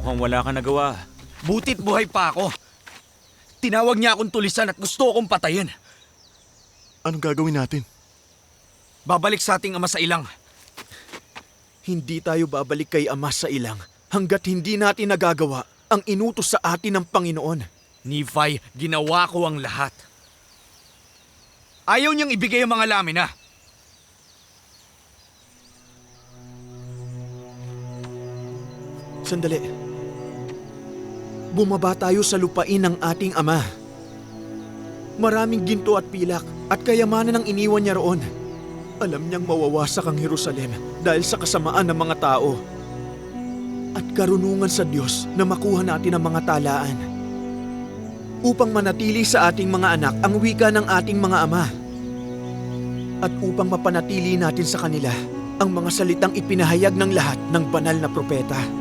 Mukhang wala ka nagawa. Butit buhay pa ako. Tinawag niya akong tulisan at gusto akong patayin. Anong gagawin natin? Babalik sa ating ama sa ilang. Hindi tayo babalik kay Ama sa ilang hanggat hindi natin nagagawa ang inutos sa atin ng Panginoon. Nephi, ginawa ko ang lahat. Ayaw niyang ibigay ang mga lamina. Sandali. Bumaba tayo sa lupain ng ating Ama. Maraming ginto at pilak at kayamanan ang iniwan niya roon. Alam niyang mawawasak ang Jerusalem dahil sa kasamaan ng mga tao. At karunungan sa Diyos na makuha natin ang mga talaan. Upang manatili sa ating mga anak ang wika ng ating mga ama. At upang mapanatili natin sa kanila ang mga salitang ipinahayag ng lahat ng banal na propeta.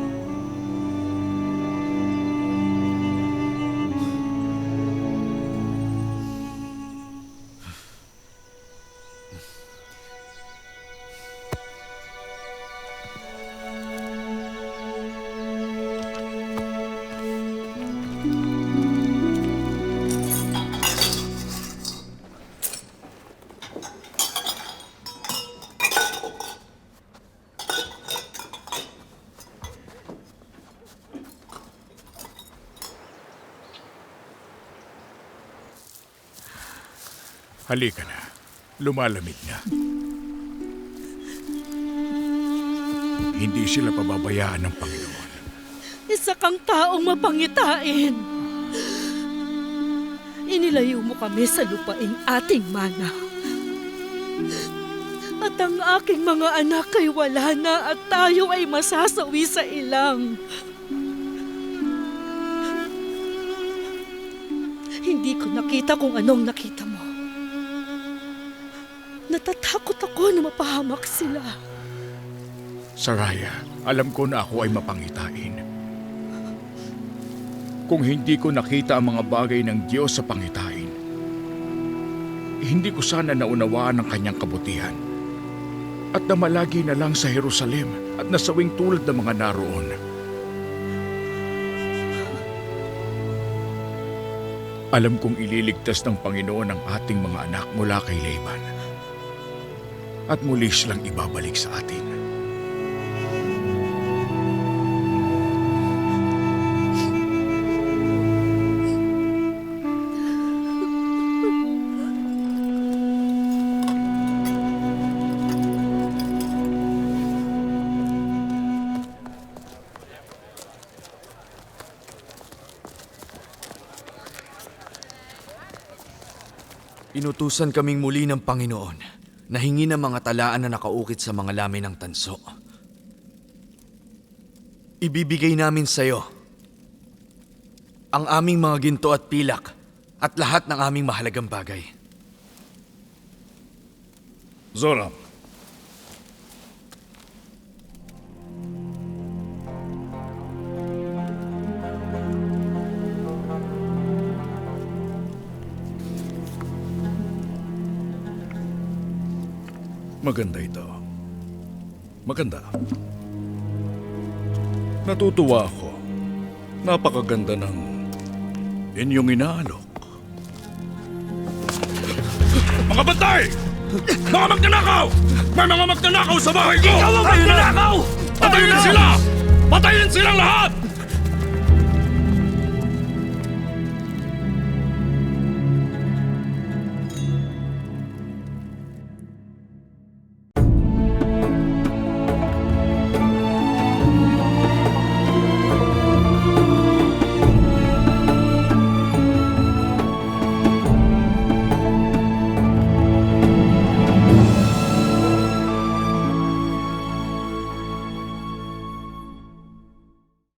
Halika na. Lumalamig na. Hindi sila pababayaan ng Panginoon. Isa kang taong mapangitain. Inilayo mo kami sa lupaing ating mana. At ang aking mga anak ay wala na at tayo ay masasawi sa ilang. Hindi ko nakita kung anong nakita mo. Natatakot ako na mapahamak sila. Saraya, alam ko na ako ay mapangitain. Kung hindi ko nakita ang mga bagay ng Diyos sa pangitain, hindi ko sana naunawaan ang kanyang kabutihan at namalagi na lang sa Jerusalem at nasawing tulad ng mga naroon. Alam kong ililigtas ng Panginoon ang ating mga anak mula kay Laban at muli silang ibabalik sa atin. Inutusan kaming muli ng Panginoon na hingi ng mga talaan na nakaukit sa mga lamin ng tanso. Ibibigay namin sa iyo ang aming mga ginto at pilak at lahat ng aming mahalagang bagay. Zoram, Maganda ito. Maganda. Natutuwa ako. Napakaganda ng inyong inaalok. Mga bantay! Mga magnanakaw! May mga magnanakaw sa bahay ko! Ikaw ang magnanakaw! Patayin sila! Patayin silang lahat!